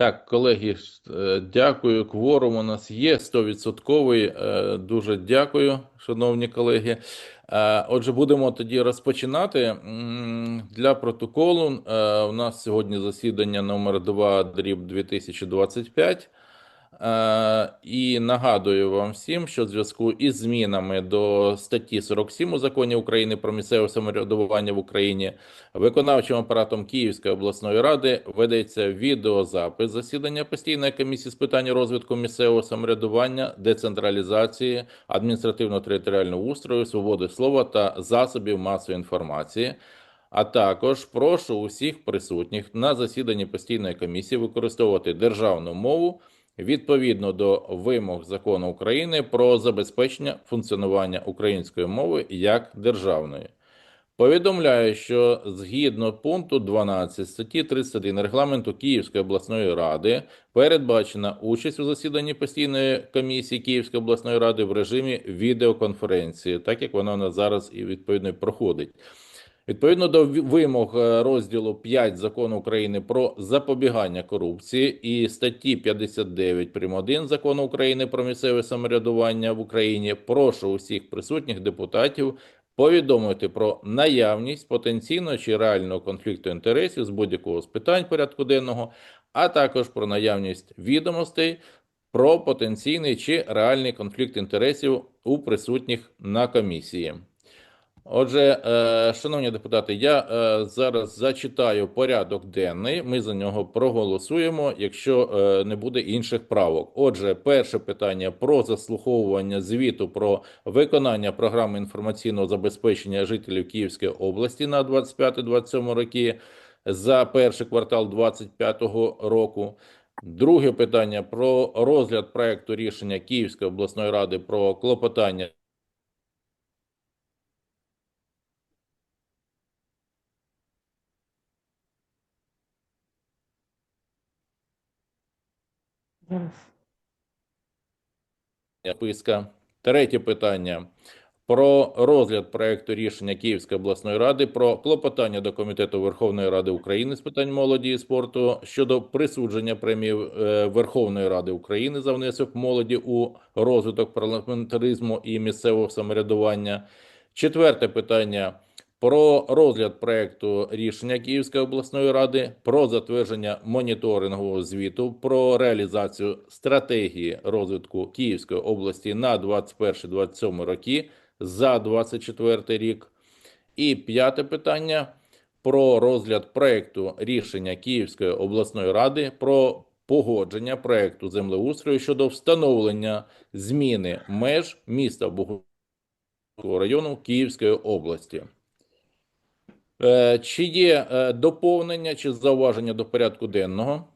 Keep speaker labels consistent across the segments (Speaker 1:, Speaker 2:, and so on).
Speaker 1: Так, колеги, е, дякую. Кворум у нас є 100%. Е, Дуже дякую, шановні колеги. Е, Отже, будемо тоді розпочинати. Для протоколу у нас сьогодні засідання номер 2 дріб 2025. Е, І нагадую вам всім, що в зв'язку із змінами до статті 47 у законі України про місцеве самоврядування в Україні виконавчим апаратом Київської обласної ради ведеться відеозапис засідання постійної комісії з питань розвитку місцевого самоврядування, децентралізації, адміністративно-територіального устрою, свободи слова та засобів масової інформації. А також прошу усіх присутніх на засіданні постійної комісії використовувати державну мову відповідно до вимог закону України про забезпечення функціонування української мови як державної. Повідомляю, що згідно пункту 12 статті 31 регламенту Київської обласної ради передбачена участь у засіданні постійної комісії Київської обласної ради в режимі відеоконференції, так як вона у нас зараз і відповідно проходить. Відповідно до вимог е, розділу 5 закону України про запобігання корупції і статті 59 прим. 1 закону України про місцеве самоврядування в Україні, прошу усіх присутніх депутатів повідомити про наявність потенційного чи реального конфлікту інтересів з будь-якого з питань порядку денного, а також про наявність відомостей про потенційний чи реальний конфлікт інтересів у присутніх на комісії. Отже, е, шановні депутати, я е, зараз зачитаю порядок денний. Ми за нього проголосуємо, якщо е, не буде інших правок. Отже, перше питання про заслуховування звіту про виконання програми інформаційного забезпечення жителів Київської області на 25-27 роки за перший квартал 2025 року. Друге питання про розгляд проекту рішення Київської обласної ради про клопотання Писка. Третє питання про розгляд проекту рішення Київської обласної ради про клопотання до Комітету Верховної Ради України з питань молоді і спорту щодо присудження премії е, Верховної Ради України за внесок молоді у розвиток парламентаризму і місцевого самоврядування. Четверте питання про розгляд проекту рішення Київської обласної ради про затвердження моніторингового звіту про реалізацію стратегії розвитку Київської області на 21-27 роки за 24 рік. І п'яте питання про розгляд проекту рішення Київської обласної ради про погодження проекту землеустрою щодо встановлення зміни меж міста Богуславського району Київської області. Е, Чи є е, доповнення чи зауваження до порядку денного?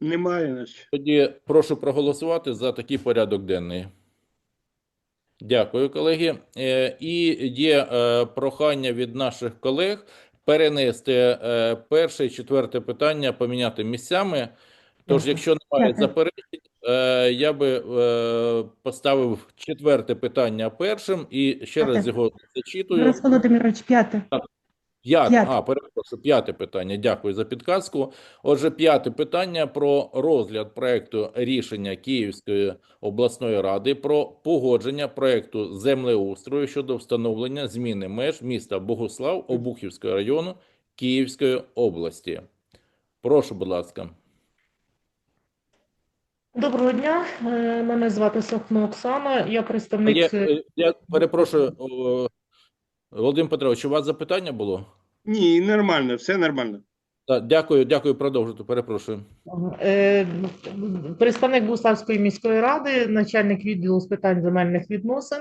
Speaker 2: Немає наче.
Speaker 1: Тоді прошу проголосувати за такий порядок денний. Дякую, колеги. Е, І є прохання від наших колег перенести перше і четверте питання, поміняти місцями. Тож, якщо немає заперечень, е, я би е, поставив четверте питання першим і ще раз його зачитую.
Speaker 3: Борис Володимирович, п'яте.
Speaker 1: П'яте,
Speaker 3: П'яте.
Speaker 1: а, перепрошую, п'яте питання. Дякую за підказку. Отже, п'яте питання про розгляд проекту рішення Київської обласної ради про погодження проекту землеустрою щодо встановлення зміни меж міста Богуслав Обухівського району Київської області. Прошу, будь ласка.
Speaker 4: Доброго дня, Е, мене звати Сохно Оксана, я представник.
Speaker 1: е, я перепрошую, Володимир Петрович, у вас запитання було?
Speaker 2: Ні, нормально, все нормально.
Speaker 1: Так, дякую, дякую, продовжуйте, перепрошую.
Speaker 4: е, Представник Буславської міської ради, начальник відділу з питань земельних відносин.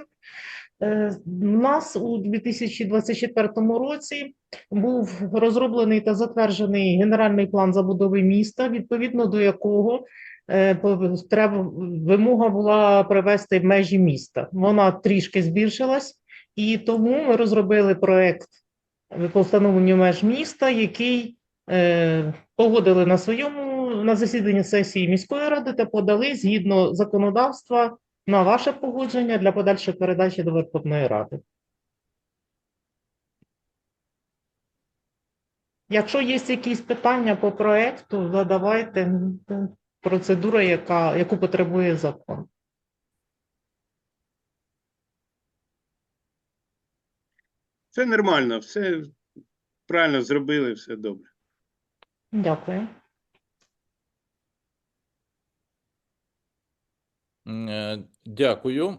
Speaker 4: У нас у 2024 році був розроблений та затверджений генеральний план забудови міста, відповідно до якого треба вимога була привести межі міста. Вона трішки збільшилась, і тому ми розробили проект по встановленню меж міста, який е, погодили на своєму на засіданні сесії міської ради та подали згідно законодавства на ваше погодження для подальшої передачі до Верховної Ради. Якщо є якісь питання по проекту, задавайте процедура, яка, яку потребує закон.
Speaker 2: Все нормально, все правильно зробили, все добре.
Speaker 4: Дякую.
Speaker 1: Е, Дякую.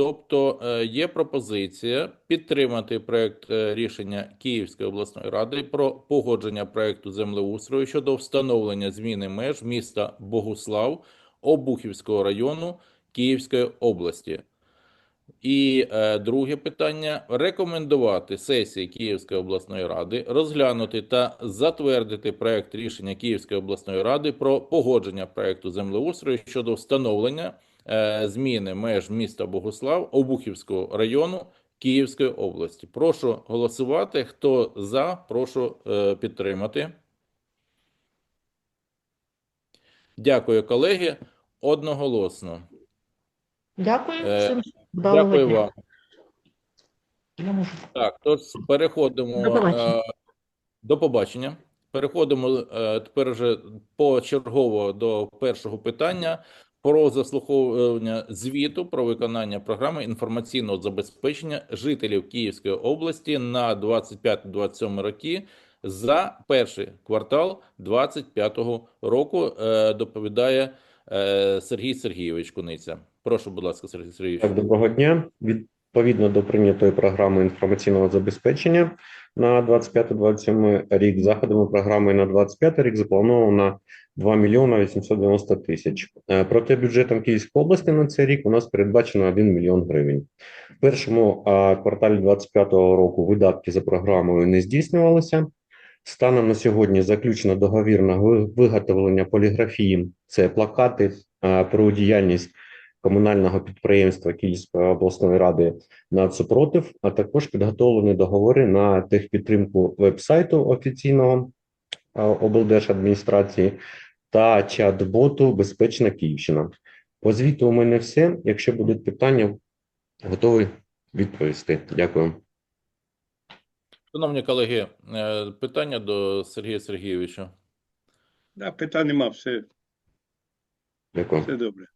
Speaker 1: Тобто е, є пропозиція підтримати проект е, рішення Київської обласної ради про погодження проекту землеустрою щодо встановлення зміни меж міста Богуслав Обухівського району Київської області. І е, друге питання: рекомендувати сесії Київської обласної ради розглянути та затвердити проект рішення Київської обласної ради про погодження проекту землеустрою щодо встановлення зміни меж міста Богуслав Обухівського району Київської області. Прошу голосувати. Хто за, прошу е, підтримати. Дякую, колеги. Одноголосно.
Speaker 4: Дякую
Speaker 1: Е. Дякую вам. Так, тож переходимо
Speaker 4: До побачення.
Speaker 1: е, до побачення. Переходимо е, тепер вже почергово до першого питання про заслуховування звіту про виконання програми інформаційного забезпечення жителів Київської області на 25-27 роки за перший квартал 25 року. Е, Доповідає е, Сергій Сергійович Куниця. Прошу, будь ласка, Сергій Сергійович.
Speaker 3: Так, доброго дня. Відповідно до прийнятої програми інформаційного забезпечення на 25-27 рік, заходами програми на 25 рік заплановано на 2 мільйона 890 тисяч. Е, Проте бюджетом Київської області на цей рік у нас передбачено 1 мільйон гривень. В першому кварталі 25 року видатки за програмою не здійснювалися. Станом на сьогодні заключено договір на виготовлення поліграфії. Це плакати про діяльність комунального підприємства Київської обласної ради «Нацсупротив», а також підготовлені договори на техпідтримку веб-сайту офіційного облдержадміністрації та чат-боту Безпечна Київщина. По звіту у мене все. Якщо будуть питання, готовий відповісти. Дякую.
Speaker 1: Шановні колеги, е, питання до Сергія Сергійовича.
Speaker 2: Да, питань нема, все,
Speaker 3: Дякую.
Speaker 2: все добре.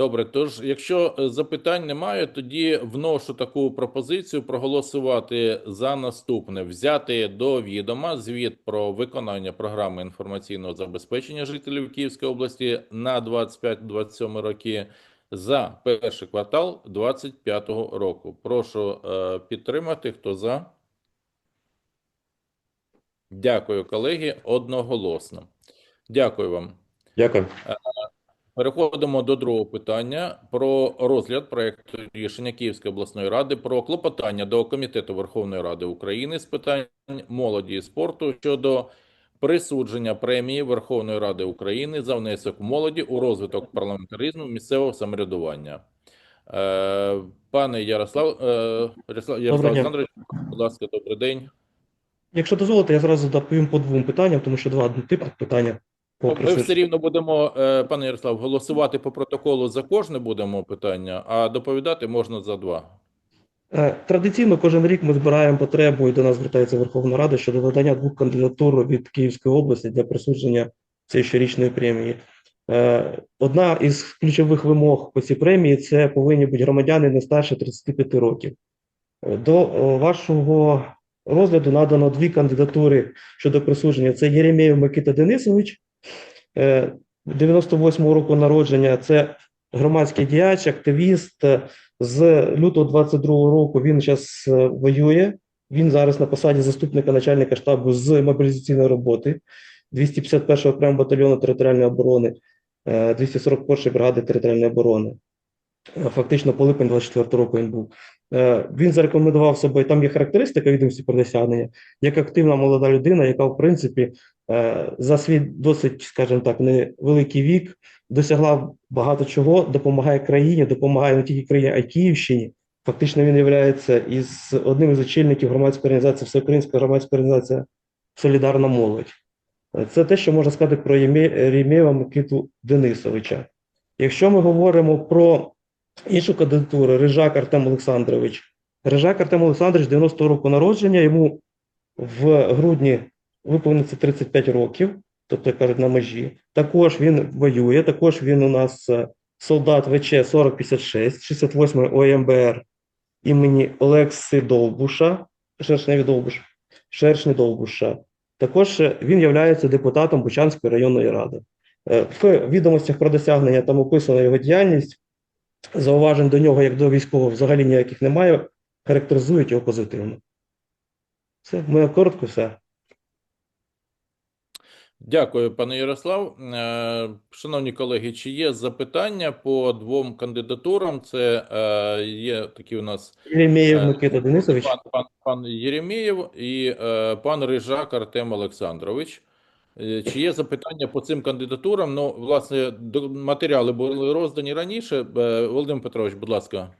Speaker 1: Добре, тож, якщо е, запитань немає, тоді вношу таку пропозицію проголосувати за наступне: взяти до відома звіт про виконання програми інформаційного забезпечення жителів Київської області на 25-27 роки за перший квартал 25 року. Прошу е, підтримати. Хто за? Дякую, колеги. Одноголосно. Дякую вам.
Speaker 3: Дякую.
Speaker 1: Переходимо до другого питання про розгляд проекту рішення Київської обласної ради про клопотання до Комітету Верховної Ради України з питань молоді і спорту щодо присудження премії Верховної Ради України за внесок молоді у розвиток парламентаризму місцевого самоврядування. Е, Пане Ярослав, е, Ярослав, Ярослав. Олександрович, будь ласка, добрий день.
Speaker 5: Якщо дозволите, я зразу доповім по двом питанням, тому що два однотипних питання.
Speaker 1: Ми все рівно будемо, е, пане Ярослав, голосувати по протоколу за кожне будемо питання, а доповідати можна за два.
Speaker 5: Е, Традиційно кожен рік ми збираємо потребу, і до нас звертається Верховна Рада щодо надання двох кандидатур від Київської області для присудження цієї щорічної премії. Е, Одна із ключових вимог по цій премії це повинні бути громадяни не старше 35 років. До вашого розгляду надано дві кандидатури щодо присудження. Це Єремєєв Микита Денисович, 98-го року народження. Це громадський діяч, активіст. Е, З лютого 22-го року він зараз воює. Він зараз на посаді заступника начальника штабу з мобілізаційної роботи 251-го окремого батальйону територіальної оборони, е, 241-ї бригади територіальної оборони. Е, Фактично по липень 24 року він був. Е, Він зарекомендував себе, там є характеристика відомості про досягнення, як активна молода людина, яка, в принципі, е, за свій досить, скажімо так, невеликий вік досягла багато чого, допомагає країні, допомагає не тільки країні, а й Київщині. Фактично він є із одним із очільників громадської організації, Всеукраїнська громадська організація Солідарна молодь. Е, Це те, що можна сказати про Ємє- Єремєєва Микиту Денисовича. Якщо ми говоримо про іншу кандидатуру, Рижак Артем Олександрович. Рижак Артем Олександрович 90-го року народження, йому в грудні виповниться 35 років, тобто кажуть, на межі. Також він воює, також він у нас е, солдат ВЧ 4056, 68 ОМБР імені Олекси Довбуша, Шершневі Довбуш, Шершні Довбуша. Також е, він є депутатом Бучанської районної ради. Е, В відомостях про досягнення там описана його діяльність. Зауважень до нього, як до військового, взагалі ніяких немає, характеризують його позитивно. Все, в мене коротко все.
Speaker 1: Дякую, пане Ярослав. Е, Шановні колеги, чи є запитання по двом кандидатурам? Це е, є такі у нас
Speaker 5: Єремєєв
Speaker 1: Е,
Speaker 5: Микита Денисович.
Speaker 1: пан, пан, пан Єремєєв і е, пан Рижак Артем Олександрович. Е, Чи є запитання по цим кандидатурам? Ну, власне, матеріали були роздані раніше. Е, Володимир Петрович, будь ласка.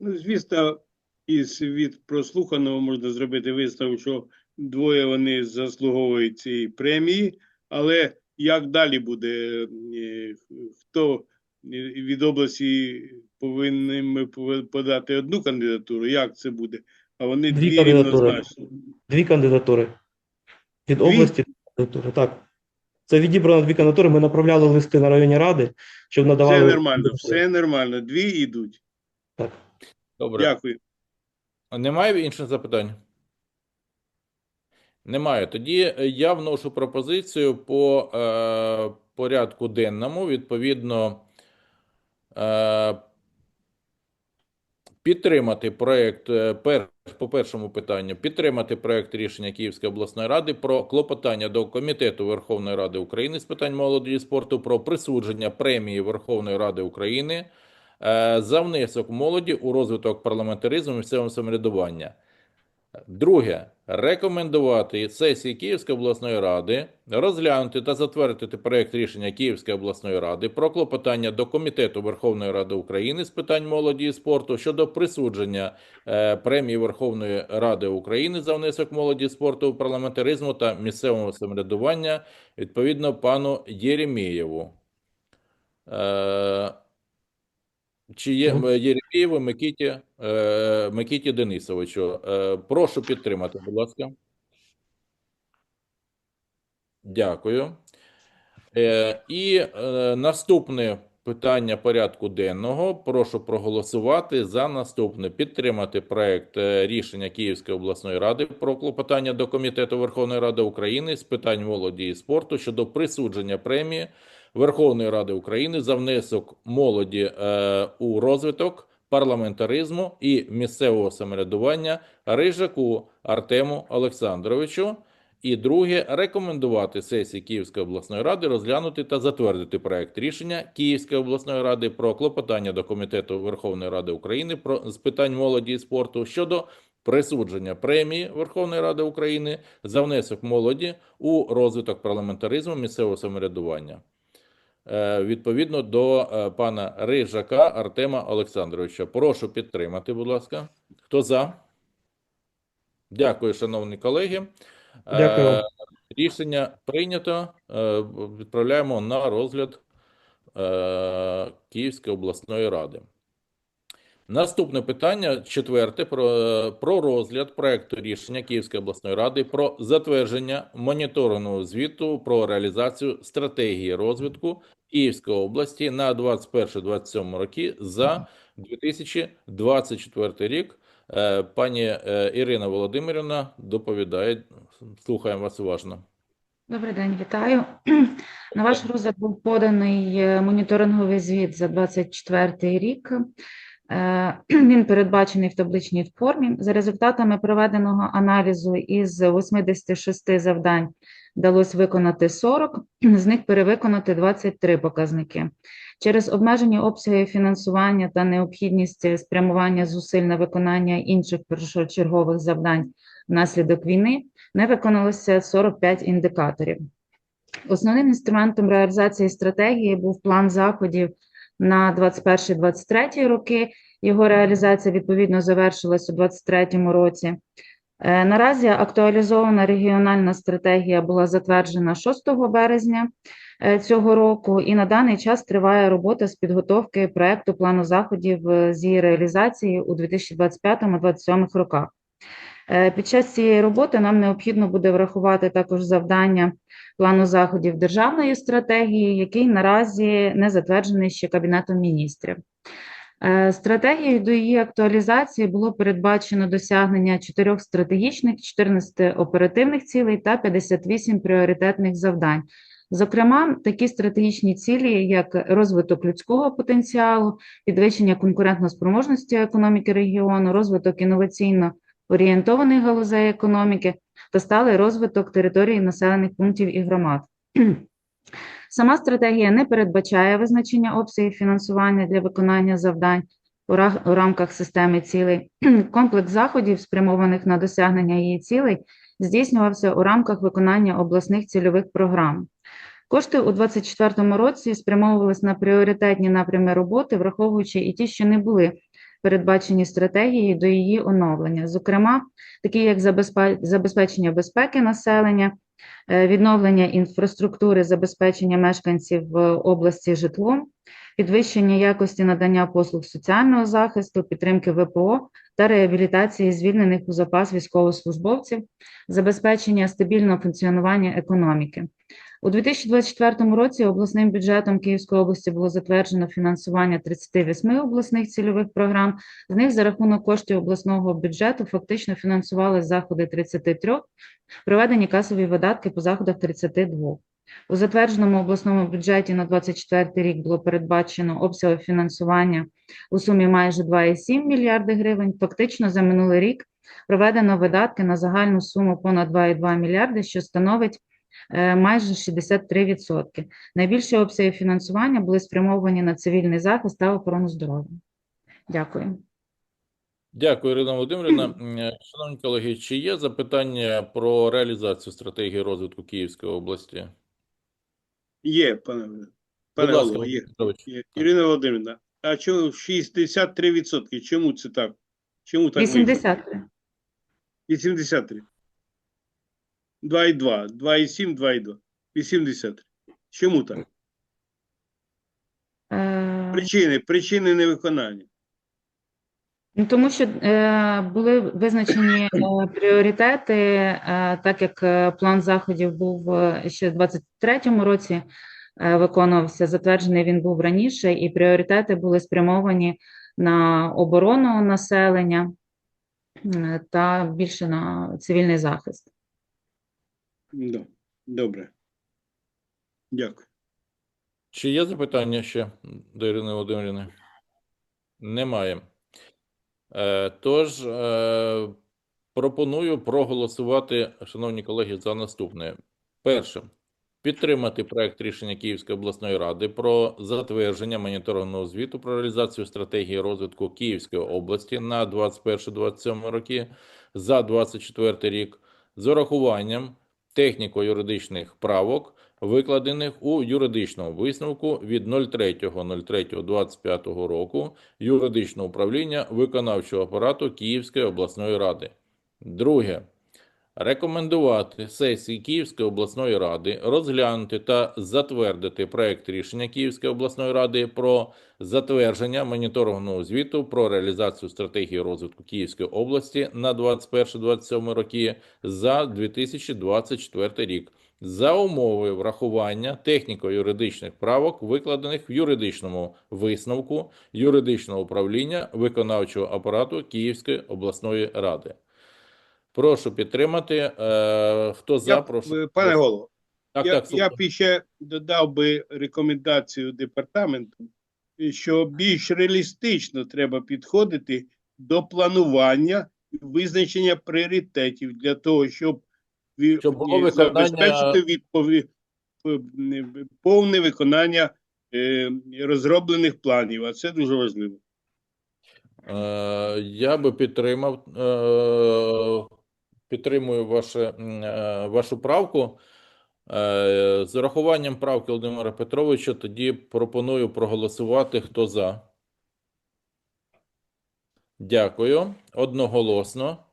Speaker 2: Ну, звісно, із від прослуханого можна зробити висновок, що двоє вони заслуговують цієї премії, але як далі буде, е, хто від області повинен ми подати одну кандидатуру, як це буде? А вони
Speaker 5: Дві
Speaker 2: дві
Speaker 5: кандидатури.
Speaker 2: рівнозначні.
Speaker 5: Дві кандидатури. Від
Speaker 2: Дві?
Speaker 5: області дві. Так. Це відібрано дві кандидатури. Ми направляли листи на районні ради, щоб надавали.
Speaker 2: Все нормально, все нормально. Дві йдуть.
Speaker 5: Так.
Speaker 1: Добре.
Speaker 2: Дякую.
Speaker 1: Немає інших запитань? Немає. Тоді е, я вношу пропозицію по е, порядку денному. Відповідно, е, підтримати проект е, пер, по першому питанню, підтримати проект рішення Київської обласної ради про клопотання до Комітету Верховної Ради України з питань молоді і спорту про присудження премії Верховної Ради України е, за внесок молоді у розвиток парламентаризму і місцевого самоврядування. Друге, рекомендувати сесії Київської обласної ради розглянути та затвердити проект рішення Київської обласної ради про клопотання до Комітету Верховної Ради України з питань молоді і спорту щодо присудження е, премії Верховної Ради України за внесок молоді і спорту парламентаризму та місцевого самоврядування відповідно пану Єремєєву. Чи є е, Єремєєву е, Микиті Денисовичу? Е, прошу підтримати, будь ласка. Дякую. Е, і е, наступне питання порядку денного. Прошу проголосувати за наступне: підтримати проект рішення Київської обласної ради про клопотання до Комітету Верховної Ради України з питань молоді і спорту щодо присудження премії Верховної Ради України за внесок молоді е, у розвиток парламентаризму і місцевого самоврядування Рижаку Артему Олександровичу. І друге, рекомендувати сесії Київської обласної ради розглянути та затвердити проект рішення Київської обласної ради про клопотання до Комітету Верховної Ради України про з питань молоді і спорту щодо присудження премії Верховної Ради України за внесок молоді у розвиток парламентаризму місцевого самоврядування. Е, Відповідно до е, пана Рижака Артема Олександровича. Прошу підтримати, будь ласка. Хто за? Дякую, шановні колеги. Е,
Speaker 5: Дякую.
Speaker 1: Рішення прийнято. Відправляємо на розгляд Київської обласної ради. Наступне питання, четверте, про, про розгляд проекту рішення Київської обласної ради про затвердження моніторингового звіту про реалізацію стратегії розвитку Київської області на 21-27 роки за 2024 рік. Е, Пані е, Ірина Володимирівна доповідає. Слухаємо вас уважно.
Speaker 6: Добрий день, вітаю. На ваш розгляд був поданий е, моніторинговий звіт за 24 рік. Е, Він передбачений в табличній формі. За результатами проведеного аналізу із 86 завдань вдалося виконати 40, з них перевиконати 23 показники. Через обмежені обсяги фінансування та необхідність спрямування зусиль на виконання інших першочергових завдань внаслідок війни не виконалося 45 індикаторів. Основним інструментом реалізації стратегії був план заходів на 21-23 роки. Його реалізація відповідно завершилась у 2023 році. Е, Наразі актуалізована регіональна стратегія була затверджена 6 березня е, цього року, і на даний час триває робота з підготовки проекту плану заходів е, з її реалізації у 2025-2027 роках. Е, Під час цієї роботи нам необхідно буде врахувати також завдання плану заходів державної стратегії, який наразі не затверджений ще Кабінетом міністрів. Е, Стратегією до її актуалізації було передбачено досягнення чотирьох стратегічних, 14 оперативних цілей та 58 пріоритетних завдань. Зокрема, такі стратегічні цілі, як розвиток людського потенціалу, підвищення конкурентноспроможності економіки регіону, розвиток інноваційно орієнтованих галузей економіки та сталий розвиток території населених пунктів і громад. Сама стратегія не передбачає визначення обсягів фінансування для виконання завдань у рамках системи цілей. Комплекс заходів, спрямованих на досягнення її цілей, здійснювався у рамках виконання обласних цільових програм. Кошти у 2024 році спрямовувалися на пріоритетні напрями роботи, враховуючи і ті, що не були передбачені стратегією до її оновлення, зокрема, такі як забезпечення безпеки населення, е, відновлення інфраструктури забезпечення мешканців в області житлом, підвищення якості надання послуг соціального захисту, підтримки ВПО та реабілітації звільнених у запас військовослужбовців, забезпечення стабільного функціонування економіки. У 2024 році обласним бюджетом Київської області було затверджено фінансування 38 обласних цільових програм. З них за рахунок коштів обласного бюджету фактично фінансували заходи 33, проведені касові видатки по заходах 32. У затвердженому обласному бюджеті на 2024 рік було передбачено обсяги фінансування у сумі майже 2,7 мільярди гривень. Фактично за минулий рік проведено видатки на загальну суму понад 2,2 мільярди, що становить майже 63%. Найбільші обсяги фінансування були спрямовані на цивільний захист та охорону здоров'я. Дякую.
Speaker 1: Дякую, Ірина Володимирівна. Е, Шановні колеги, чи є запитання про реалізацію стратегії розвитку Київської області?
Speaker 2: Є, пане, пане
Speaker 1: ласка,
Speaker 2: голово, є. Є. Ірина Володимирівна, а чому 63%? Чому це так? Чому так?
Speaker 6: 80.
Speaker 2: 83. 2,2. 2,7, 2,2. 83. Чому так?
Speaker 6: Е,
Speaker 2: Причини, причини невиконання.
Speaker 6: Ну, тому що е, були визначені е, пріоритети, е, так як е, план заходів був е, ще в 23-му році е, виконувався, затверджений він був раніше, і пріоритети були спрямовані на оборону населення е, та більше на цивільний захист.
Speaker 2: Добре. Дякую.
Speaker 1: Чи є запитання ще до Ірини Володимирівни? Немає. Е, Тож е, пропоную проголосувати, шановні колеги, за наступне. Перше. Підтримати проект рішення Київської обласної ради про затвердження моніторингового звіту про реалізацію стратегії розвитку Київської області на 21-27 роки за 24 рік з урахуванням техніко-юридичних правок, викладених у юридичному висновку від 03.03.25 року юридичного управління виконавчого апарату Київської обласної ради. Друге. Рекомендувати сесії Київської обласної ради розглянути та затвердити проект рішення Київської обласної ради про затвердження моніторингового звіту про реалізацію стратегії розвитку Київської області на 21-27 роки за 2024 рік за умови врахування техніко-юридичних правок, викладених в юридичному висновку юридичного управління виконавчого апарату Київської обласної ради. Прошу підтримати. Е, хто за,
Speaker 2: Я,
Speaker 1: прошу.
Speaker 2: е, пане голово,
Speaker 1: Так,
Speaker 2: я,
Speaker 1: так,
Speaker 2: я б ще додав би рекомендацію департаменту, що більш реалістично треба підходити до планування і визначення пріоритетів для того, щоб,
Speaker 1: Щоб було виконання-
Speaker 2: забезпечити відпові... е, повне виконання розроблених планів, а це дуже важливо.
Speaker 1: Я би підтримав, підтримую ваше, е, вашу правку. Е, з урахуванням правки Володимира Петровича, тоді пропоную проголосувати. Хто за? Дякую. Одноголосно.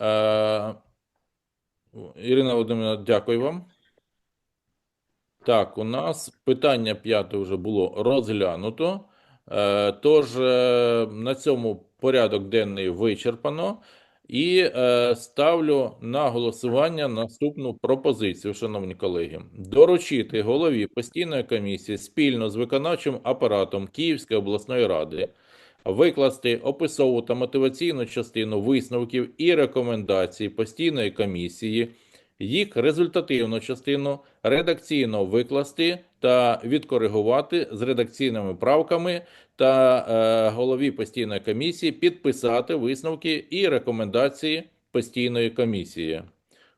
Speaker 1: Е, Ірина Володимирівна, дякую вам. Так, у нас питання п'яте вже було розглянуто. Тож на цьому порядок денний вичерпано. І е, ставлю на голосування наступну пропозицію, шановні колеги: доручити голові постійної комісії спільно з виконавчим апаратом Київської обласної ради викласти описову та мотиваційну частину висновків і рекомендацій постійної комісії, їх результативну частину редакційно викласти та відкоригувати з редакційними правками та е, голові постійної комісії підписати висновки і рекомендації постійної комісії.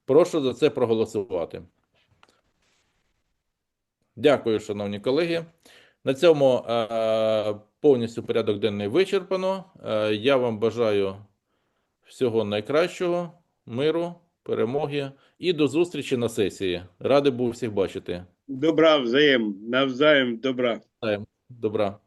Speaker 1: Прошу за це проголосувати. Дякую, шановні колеги. На цьому е, повністю порядок денний вичерпано. Е, я вам бажаю всього найкращого, миру, перемоги і до зустрічі на сесії. Радий був всіх бачити.
Speaker 2: Добра взаєм, навзаєм добра.
Speaker 1: Добра.